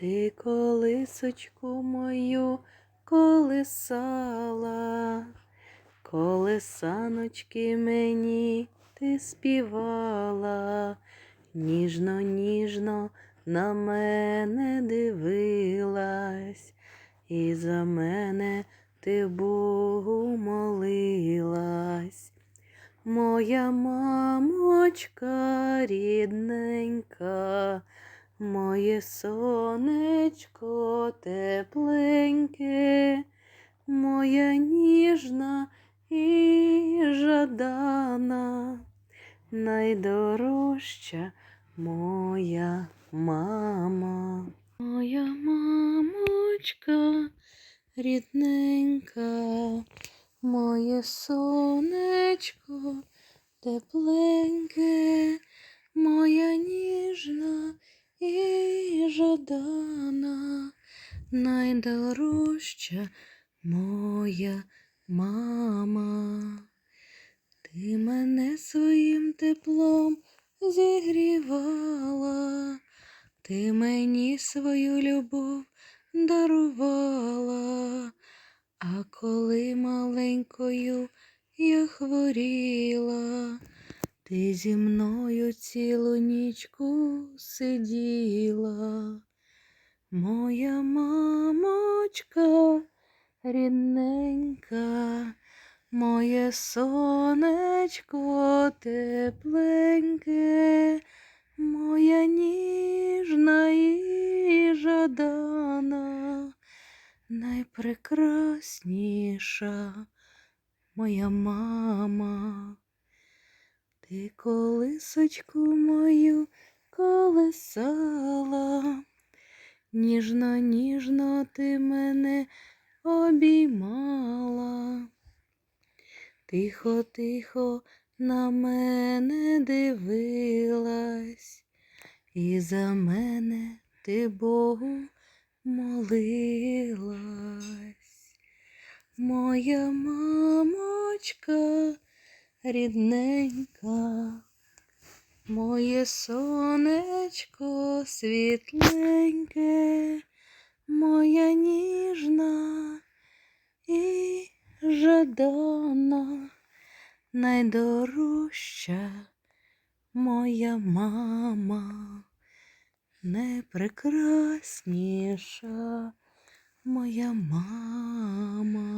Ти колисочку мою колисала, колесаночки мені ти співала, ніжно, ніжно на мене дивилась, і за мене ти Богу молилась. Моя мамочка рідненька, моє сонечко тепленьке, моя ніжна і жадана, найдорожча моя мама. Моя мамочка рідненька, моє сонечко тепленьке, моя ніжна і жадана, найдорожча моя мама. Ти мене своїм теплом зігрівала, ти мені свою любов дарувала, а коли маленькою я хворіла, ти зі мною цілу нічку сиділа, моя мамочка рідненька, моє сонечко тепленьке, моя ніжна і жадана, найпрекрасніша моя мама. Ти колисочку мою колесала, ніжно, ніжно ти мене обіймала. Тихо, тихо на мене дивилась, і за мене ти Богу молилась. Моя мамочка рідненька, моє сонечко світленьке, моя ніжна і жадана, найдорожча моя мама, найпрекрасніша моя мама.